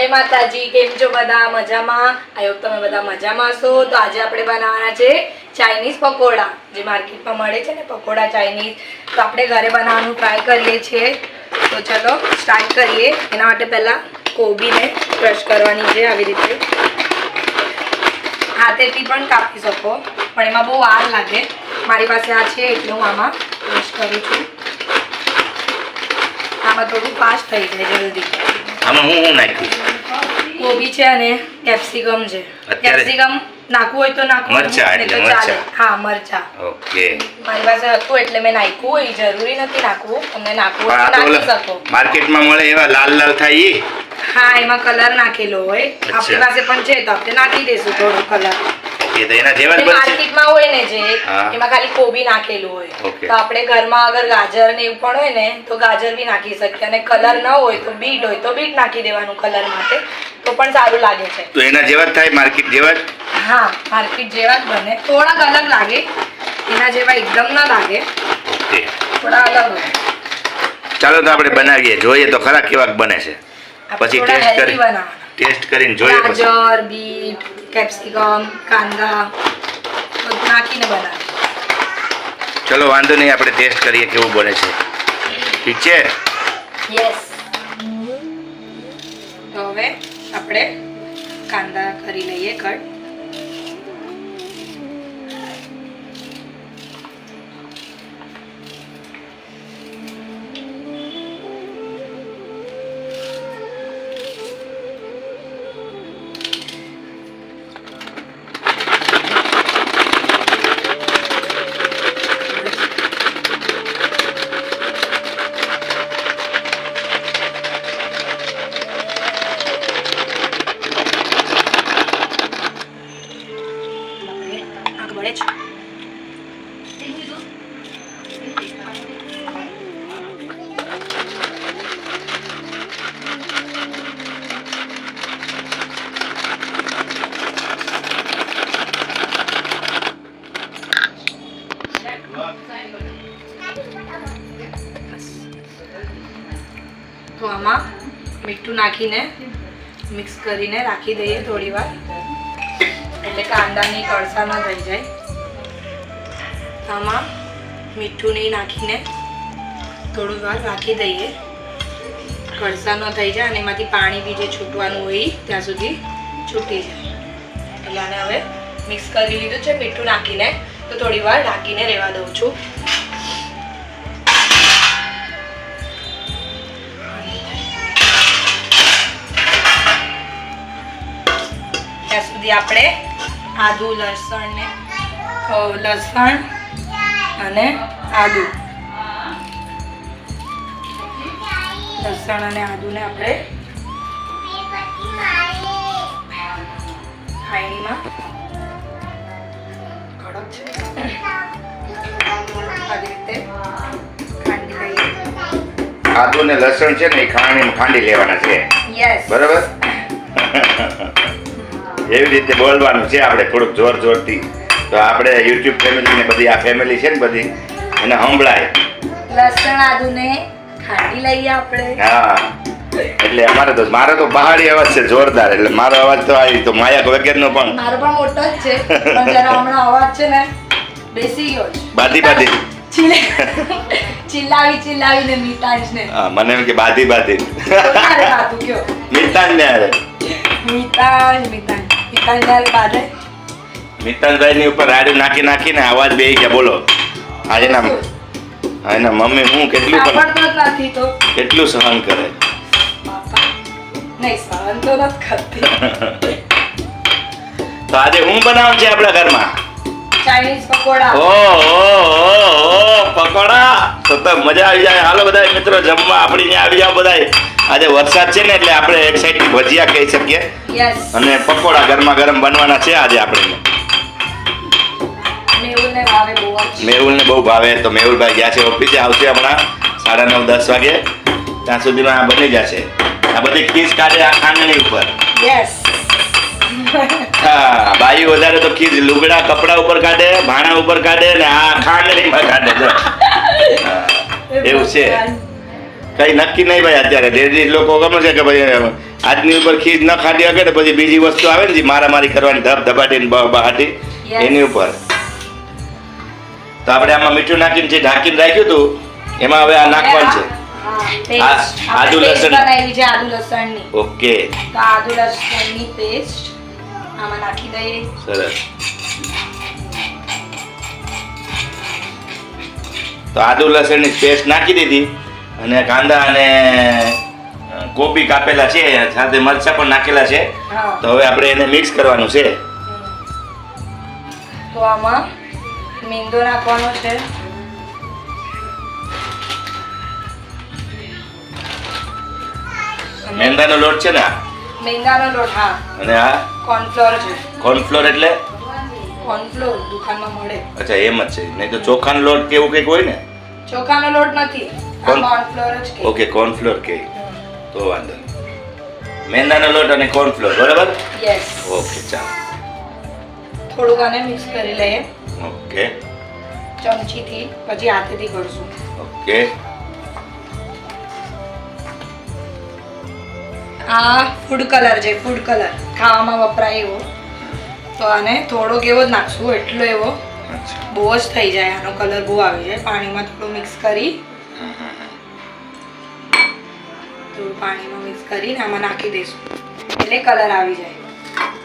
જય માતાજી, કેમ છો બધા? મજામાં? આઈ તમે બધા મજામાં છો તો આજે આપણે બનાવવાના છે ચાઇનીઝ પકોડા. જે માર્કેટમાં મળે છે ને પકોડા ચાઇનીઝ. તો આપણે ઘરે બનાવવાનું ટ્રાય કરીએ છીએ. તો ચલો સ્ટાર્ટ કરીએ. એના માટે પહેલાં કોબીને ક્રશ કરવાની છે આવી રીતે. હાથેથી પણ કાપી શકો, પણ એમાં બહુ વાર લાગે. મારી પાસે આ છે એટલે હું આમાં ક્રશ કરું છું. આમાં થોડું ફાસ્ટ થઈ જાય જલ્દી. આમાં હું હું નાખ્યું? કોબી છે અને કેપ્સિકમ છે. કેપ્સિકમ નાખવું હોય તો નાખવું મરચા એટલે ચાલે. હા મરચા. ઓકે. મારી પાસે હતું એટલે મેં નાખ્યું હોય જરૂરી નથી નાખવું. તમને નાખવું હોય તો તો નાખી શકો. માર્કેટમાં મળે એવા લાલ લાલ થાય હા એમાં કલર નાખેલો હોય. આપણી પાસે પણ છે તો આપણે નાખી દઈશું થોડો કલર. એ તો એના જેવા જ બનશે. માર્કેટમાં હોય ને જે. એમાં ખાલી કોબી નાખેલું હોય. તો આપણે ઘરમાં અગર ગાજર ને એવું પણ હોય ને તો ગાજર બી નાખી શકીએ. અને કલર ન હોય તો બીટ હોય તો બીટ નાખી દેવાનું કલર માટે. તો પણ સારું લાગે છે. તો એના જેવા જ થાય માર્કેટ જેવા જ? હા માર્કેટ જેવા જ બને. થોડાક અલગ લાગે. એના જેવા એકદમ ના લાગે. થોડા અલગ હોય. ચાલો તો આપણે બનાવીએ. જોઈએ તો ખરા કેવાક બને છે. પછી ટેસ્ટ કરી. બનાવવાના. ટેસ્ટ કરીને જોઈએ ગાજર બીટ કેપ્સિકમ કાંદા બધું નાખીને બનાવે ચલો વાંધો નહીં આપણે ટેસ્ટ કરીએ કેવું બને છે. ઠીક છે? યસ તો હવે આપણે કાંદા કરી લઈએ કટ. બળે છે. તો આમાં મીઠું નાખીને મિક્સ કરીને રાખી દઈએ થોડી વાર એટલે કાંદાની કળસામાં થઈ જાય. આમાં મીઠું નહીં નાખીને થોડું વાર રાખી દઈએ. કળસા ન થઈ જાય અને એમાંથી પાણી બી જે છૂટવાનું હોય ત્યાં સુધી છૂટી જાય. એટલે આને હવે મિક્સ કરી લીધું છે, મીઠું નાખીને. તો થોડી વાર ઢાંકીને રહેવા દઉં છું. ત્યાં સુધી આપણે આદુ લસણ ને લસણ અને આદુ. લસણ અને આદુને આપણે ખાયણીમાં કડક છે. આવી રીતે ખાંડી લઈએ આદુ ને લસણ છે ને એ ખાંડી ખાંડી લેવાના છે. બરાબર? એવી રીતે બોલવાનું છે. આપણે થોડુંક જોર જોરથી. તો આપણે યુટ્યુબ ફેમિલી ને બધી આ ફેમિલી છે ને બધી એને સંભળાય. લસણ આદુને ખાંડી લઈએ આપણે. હા. એટલે અમારે તો મારો તો પહાડી અવાજ છે જોરદાર. એટલે મારો અવાજ તો આવી તો માયા વગરનો પણ. મારો પણ મોટો જ છે પણ જરા હમણાં અવાજ છે ને બેસી ગયો છે. બાધી બાધી. ચીલે ચિલ્લાવી ચિલ્લાવીને મીતાંજ ને હા, મને એમ કે બાધી બાધી. મિતાન ને અરે મીતાંજ. જ્યારે ની ઉપર રાડું નાખી નાખીને અવાજ બે ગયા બોલો. આજે ના આ એના મમ્મી હું કેટલું પણ નથી તો. કેટલું સહન કરે? નહીં સહન તો નથી કરતી. તો આજે હું બનાવું છે આપણા ઘરમાં? ચાઇનીઝ પકોડા. ઓ ઓ ઓ ઓ પકોડા. તો તો મજા આવી જાય. હાલો બધા મિત્રો જમવા આપણી ત્યાં આવી જાઓ બધા આજે વરસાદ છે ને એટલે આપણે એક સાઈડ ભજીયા કહી શકીએ. અને પકોડા ગરમા ગરમ બનવાના છે આજે આપણે. મેહુલ ને બહુ ભાવે. તો મેહુલભાઈ ગયા છે ઓફિસે આવશે હમણાં સાડા નવ દસ વાગે. ત્યાં સુધીમાં આ બની જશે. આ બધી ખીસ કાઢે આ ખાંડણી ઉપર. હા બાઈ વધારે તો ખીસ લુગડા કપડા ઉપર કાઢે ભાણા ઉપર કાઢે ને આ ખાંડણીમાં કાઢે. એવું છે. કઈ નક્કી નહીં ભાઈ અત્યારે. લેડીઝ લોકો ગમે છે કે ભાઈ આજની ઉપર ખીજ ન ખાધી શકે ને પછી બીજી વસ્તુ આવે ને જે મારામારી કરવાની ધબ ધબાટી બહાટી એની ઉપર. તો આપણે આમાં મીઠું નાખીને જે ઢાંકીને રાખ્યું હતું એમાં હવે આ નાખવાનું છે. આદુ લસણ. બનાવી છે આદુ લસણની. ઓકે. તો આદુ લસણની પેસ્ટ આમાં નાખી દઈએ. સરસ. તો આદુ લસણની પેસ્ટ નાખી દીધી. અને કાંદા અને કોબી કાપેલા છે સાથે મરચા પણ નાખેલા છે. તો હવે આપણે એને મિક્સ કરવાનું છે. તો આમાં મીંદો નાખવાનો છે. મેંદાનો લોટ છે ને મેંદાનો લોટ હા. અને આ? કોર્નફ્લોર છે. કોર્નફ્લોર એટલે? કોર્નફ્લોર દુકાનમાં મળે. અચ્છા એમ જ છે. નહીં તો ચોખાનો લોટ કે એવું કંઈક હોય ને? ચોખાનો લોટ નથી. કોર્ન- કોર્નફ્લોર જ કે. ઓકે કોર્નફ્લોર કે. તો વાંધો નહીં. મેંદાનો લોટ અને કોર્નફ્લોર બરાબર? યસ ઓકે ચાલો. થોડુંક આને મિક્સ કરી લઈએ. ઓકે. ચમચીથી પછી હાથેથી કરશું. ઓકે. આ ફૂડ કલર છે ફૂડ કલર ખાવામાં વપરાય એવો. તો આને થોડોક એવો જ નાખશું એટલો એવો. બહુ જ થઈ જાય આનો કલર બહુ આવી જાય. પાણીમાં થોડું મિક્સ કરી. થોડું પાણીમાં મિક્સ કરીને આમાં નાખી દઈશું. એટલે કલર આવી જાય.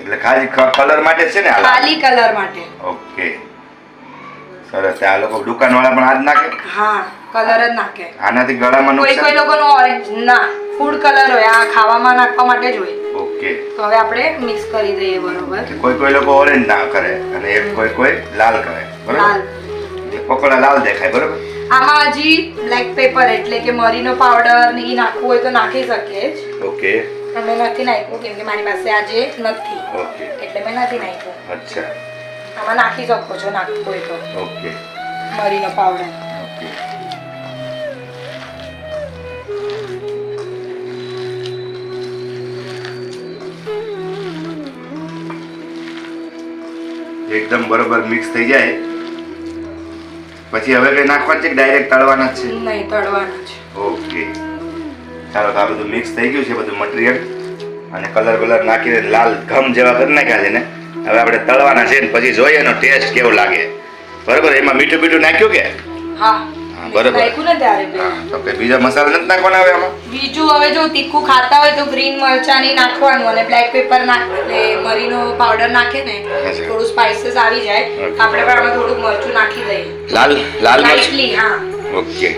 એટલે ખાલી કલર માટે છે ને ખાલી કલર માટે. ઓકે. સરસ. આ લોકો દુકાનવાળા પણ આજ નાખે? હા કલર જ નાખે. આનાથી ગળામાં કોઈ કોઈ લોકોનો ઓરેન્જ ના. ફૂડ કલર હોય આ ખાવામાં નાખવા માટે જ હોય. ઓકે. તો હવે આપણે મિક્સ કરી દઈએ બરોબર. કોઈ કોઈ લોકો ઓરેન્જ ના કરે અને એક કોઈ કોઈ લાલ કરે લાલ. પકોડા લાલ દેખાય બરાબર? આમાં હજી બ્લેક પેપર એટલે કે મરીનો પાવડર ને એ નાખવું હોય તો નાખી શકીએ જ. ઓકે. મેં નથી નાખ્યું કેમ કે મારી પાસે આજે નથી. ઓકે. એટલે મેં નથી નાખ્યું. અચ્છા. આમાં નાખી શકો છો નાખવું હોય તો. ઓકે. મરીનો પાવડર ઓકે. એકદમ બરોબર મિક્સ થઈ જાય. પછી હવે કઈ નાખવાનું છે કે ડાયરેક્ટ તળવાના જ છે? નહીં તળવાના છે ઓકે. ચાલો આ બધું મિક્સ થઈ ગયું છે બધું મટીરિયલ અને કલર કલર નાખીને લાલ ઘમ જેવા કરી નાખ્યા છે ને. હવે આપણે તળવાના છે ને પછી જોઈએ એનો ટેસ્ટ કેવો લાગે. બરોબર? એમાં મીઠું બીઠું નાખ્યું કે? હા, બરોબર. ને ત્યારે તો બીજા મસાલા નથી નાખવાના હવે આમાં? બીજું હવે જો તીખું ખાતા હોય તો ગ્રીન મરચાની નાખવાનું અને બ્લેક પેપર નાખે મરીનો પાવડર નાખે ને થોડું સ્પાઇસીસ આવી જાય. આપણે પણ આમાં થોડું મરચું નાખી દઈએ. લાલ લાલ મરચ? હા. ઓકે.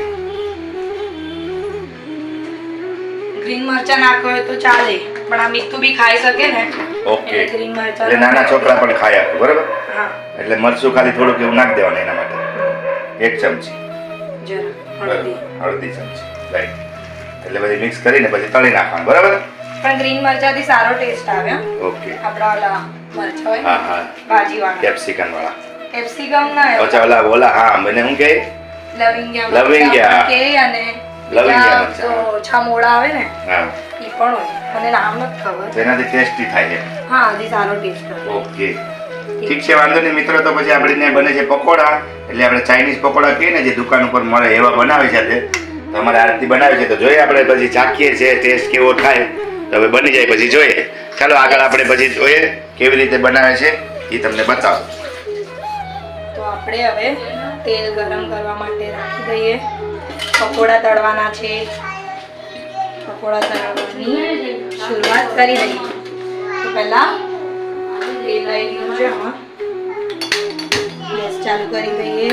ગ્રીન મરચા નાખો હોય તો ચાલે પણ આ મીઠું બી ખાઈ શકે ને. ઓકે. ગ્રીન મરચા એટલે નાના છોકરા પણ ખાય બરોબર? હા. એટલે મરચું ખાલી થોડુંક એવું નાખી દેવાનું એના માટે. એક ચમચી. હળદી. હળદી ચમચી. રાઈટ એટલે બધી મિક્સ કરીને પછી તળી નાખવાનું બરાબર? પણ ગ્રીન મરચાથી સારો ટેસ્ટ આવે ઓકે આપણા ઓલા મરચા હોય હા હા. ભાજીવાળા. કેપ્સિકમ વાળા. કેપ્સિકમ ના અચ્છા ઓલા ઓલા હા મને હું કહે લવિંગિયા લવિંગિયા. કે અને લવિંગિયા મરચા. છામોળા આવે ને હા. એ પણ હોય. મને નામ નથી ખબર. જેનાથી ટેસ્ટી થાય છે હા હજી સારો ટેસ્ટ ઓકે ઠીક છે, વાંધો નહીં. મિત્રો, તો પછી આપણે ત્યાં બને છે પકોડા. એટલે આપણે ચાઇનીઝ પકોડા કહીએ ને, જે દુકાન ઉપર મળે એવા બનાવે છે તે. તમારે આરતી બનાવે છે. તો જોઈએ આપણે પછી ચાખીએ છીએ ટેસ્ટ કેવો થાય. તો હવે બની જાય પછી જોઈએ. ચાલો, આગળ આપણે પછી જોઈએ કેવી રીતે બનાવે છે. એ તમને બતાવો. તો આપણે હવે તેલ ગરમ કરવા માટે રાખી દઈએ. પકોડા તળવાના છે. પકોડા તળવાની શરૂઆત કરી દઈએ. તો પહેલા તેલ લઈ લીધું છે આમાં ગેસ ચાલુ કરી દઈએ.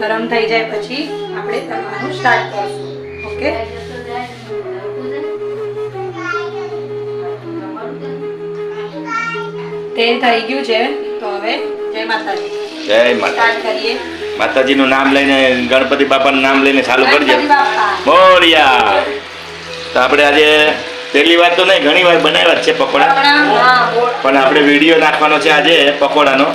ગરમ થઈ જાય પછી આપણે તળવાનું સ્ટાર્ટ કરીશું. ઓકે તેલ થઈ ગયું છે. તો હવે જય માતાજી. જય માતા કરીએ. માતાજીનું નામ લઈને ગણપતિ બાપાનું નામ લઈને ચાલુ કરજો. મોરિયા તો આપણે આજે પહેલી વાર તો નહીં ઘણી વાર બનાવ્યા છે પકોડા. પણ આપણે વીડિયો નાખવાનો છે આજે પકોડાનો.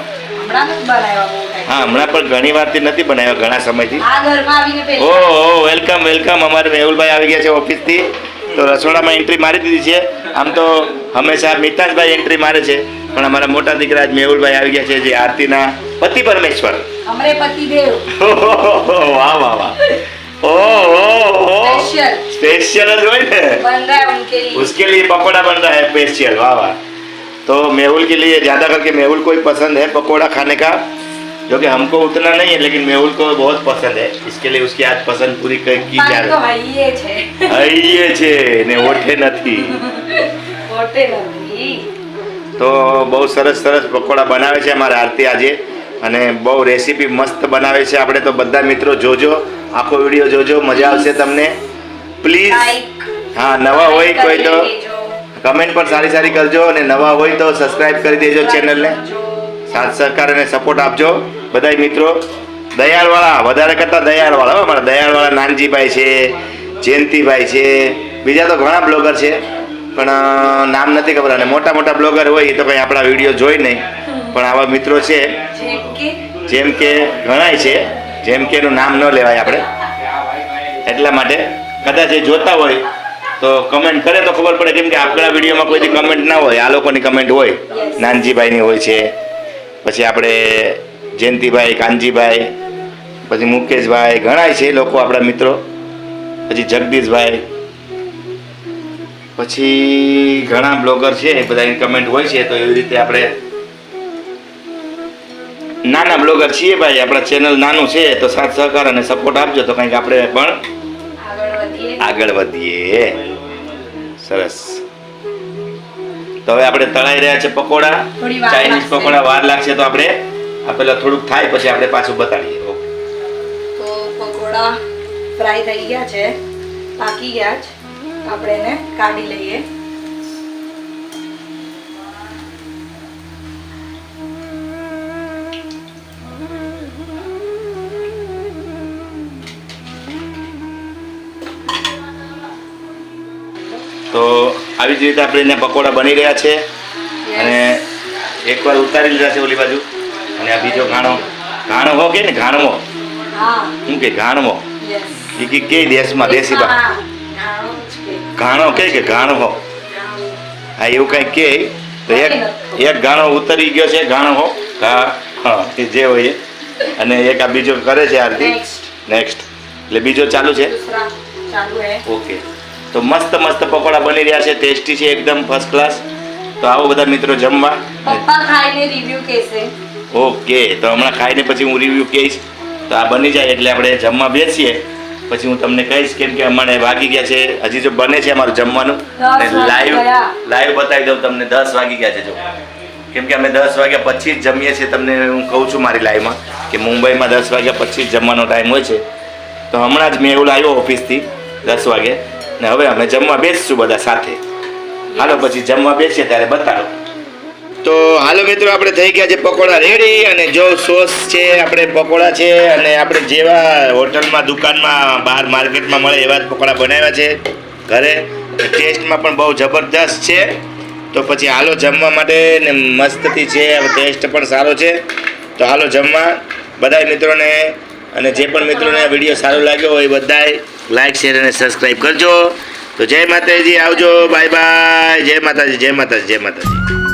હા હમણાં પણ ઘણી વારથી નથી બનાવ્યા ઘણા સમયથી. ઓ વેલકમ વેલકમ. અમારે મેહુલભાઈ આવી ગયા છે ઓફિસથી. તો રસોડામાં એન્ટ્રી મારી દીધી છે. આમ તો હંમેશા મિતાજભાઈ એન્ટ્રી મારે છે. પણ અમારા મોટા દીકરા જ મેહુલભાઈ આવી ગયા છે જે આરતીના પતિ પરમેશ્વર. વાહ વાહ વાહ. ઓ ઓ Special. स्पेशल જ હોય ને बन रहा है उनके लिए उसके लिए पकौड़ा बन रहा है स्पेशल वाह वाह तो मेहुल के लिए ज़्यादा करके मेहुल को ही पसंद है पकौड़ा खाने का जो कि हमको उतना नहीं है लेकिन मेहुल को बहुत पसंद है इसके लिए उसकी आज पसंद पूरी क- की जा પાણી તો रही હૈયે છે આઈએ છે ને ઓઠે નથી હોટે નથી તો બહુ સરસ સરસ પકોડા બનાવે છે અમારા આરતી આજે અને બહુ રેસીપી મસ્ત બનાવે છે આપણે તો બધા મિત્રો જોજો આખો વિડીયો જોજો મજા આવશે તમને પ્લીઝ હા નવા હોય કોઈ તો કમેન્ટ પણ સારી સારી કરજો અને નવા હોય તો સબસ્ક્રાઇબ કરી દેજો ચેનલને સાથ સહકાર અને સપોર્ટ આપજો. બધાય મિત્રો દયાળવાળા વધારે કરતાં દયાળવાળા અમારા દયાળવાળા નાનજીભાઈ છે જયંતિભાઈ છે બીજા તો ઘણા બ્લોગર છે પણ નામ નથી ખબર અને મોટા મોટા બ્લોગર હોય એ તો કંઈ આપણા વીડિયો જોઈ નહીં. પણ આવા મિત્રો છે. જેમ જેમ કે ઘણાય છે. જેમ કે એનું નામ ન લેવાય આપણે. એટલા માટે કદાચ એ જોતા હોય તો કમેન્ટ કરે તો ખબર પડે. કેમ કે આપણા વિડીયોમાં કોઈથી કમેન્ટ ના હોય આ લોકોની કમેન્ટ હોય. નાનજીભાઈની હોય છે. પછી આપણે જયંતિભાઈ કાનજીભાઈ પછી મુકેશભાઈ ઘણાય છે લોકો આપણા મિત્રો. પછી જગદીશભાઈ. પછી ઘણા બ્લોગર છે એ બધાની કમેન્ટ હોય છે તો એવી રીતે આપણે નાના બ્લોગર છીએ ભાઈ. આપણા ચેનલ નાનું છે તો સાથ સહકાર અને સપોર્ટ આપજો. તો કંઈક આપણે પણ આગળ વધીએ. સરસ. તો હવે આપણે તળાઈ રહ્યા છે પકોડા. ચાઇનીઝ પકોડા વાર લાગશે તો આપણે આ પેલા થોડુંક થાય પછી આપણે પાછું બતાડીએ. તો પકોડા ફ્રાય થઈ ગયા છે. પાકી ગયા છે આપણે એને કાઢી લઈએ. તો આવી જ રીતે આપણે એના પકોડા બની રહ્યા છે. અને એકવાર ઉતારી લીધા છે ઓલી બાજુ. અને આ બીજો ઘાણો. ઘાણો હો કે ને? ઘાણમો શું કે ઘાણમો એ કે કે દેશમાં? દેશી બા ઘાણો કે. કે ઘાણો. હો હા એવું કંઈ કે. તો એક એક ઘાણો ઉતરી ગયો છે ઘાણો હો. હા એ જે હોય અને એક આ બીજો કરે છે આરતી. નેક્સ્ટ એટલે બીજો ચાલુ છે? ઓકે તો મસ્ત મસ્ત પકોડા બની રહ્યા છે. ટેસ્ટી છે એકદમ ફર્સ્ટ ક્લાસ તો આવો બધા મિત્રો જમવા. પપ્પા ખાઈને રિવ્યુ કહેશે. ઓકે તો હમણાં ખાઈને પછી હું રિવ્યૂ કહીશ. તો આ બની જાય એટલે આપણે જમવા બેસીએ. પછી હું તમને કહીશ કેમ કે અમારે વાગી ગયા છે. હજી જો બને છે અમારું જમવાનું. લાઈવ લાઈવ બતાવી દઉં તમને. દસ વાગી ગયા છે જો. કેમ કે અમે દસ વાગ્યા પછી જ જમીએ છીએ. તમને હું કહું છું મારી લાઈવમાં કે મુંબઈમાં દસ વાગ્યા પછી જમવાનો ટાઈમ હોય છે. તો હમણાં જ મેં એવું લાવ્યો ઓફિસથી દસ વાગે. ને હવે અમે જમવા બેસશું બધા સાથે. હાલો, પછી જમવા બેસીએ ત્યારે બતાડો. તો હાલો મિત્રો, આપણે થઈ ગયા છે પકોડા રેડી અને જો સોસ છે, આપણે પકોડા છે અને આપણે જેવા હોટલમાં, દુકાનમાં, બહાર માર્કેટમાં મળે એવા જ પકોડા બનાવ્યા છે ઘરે. ટેસ્ટમાં પણ બહુ જબરદસ્ત છે. તો પછી હાલો જમવા માટે ને મસ્તથી છે ટેસ્ટ પણ સારો છે. તો હાલો જમવા. બધાય મિત્રોને અને જે પણ મિત્રોને વીડિયો સારો લાગ્યો હોય બધાય લાઈક શેર અને સબસ્ક્રાઈબ કરજો. તો જય માતાજી, આવજો. બાય બાય જય માતાજી જય માતાજી જય માતાજી.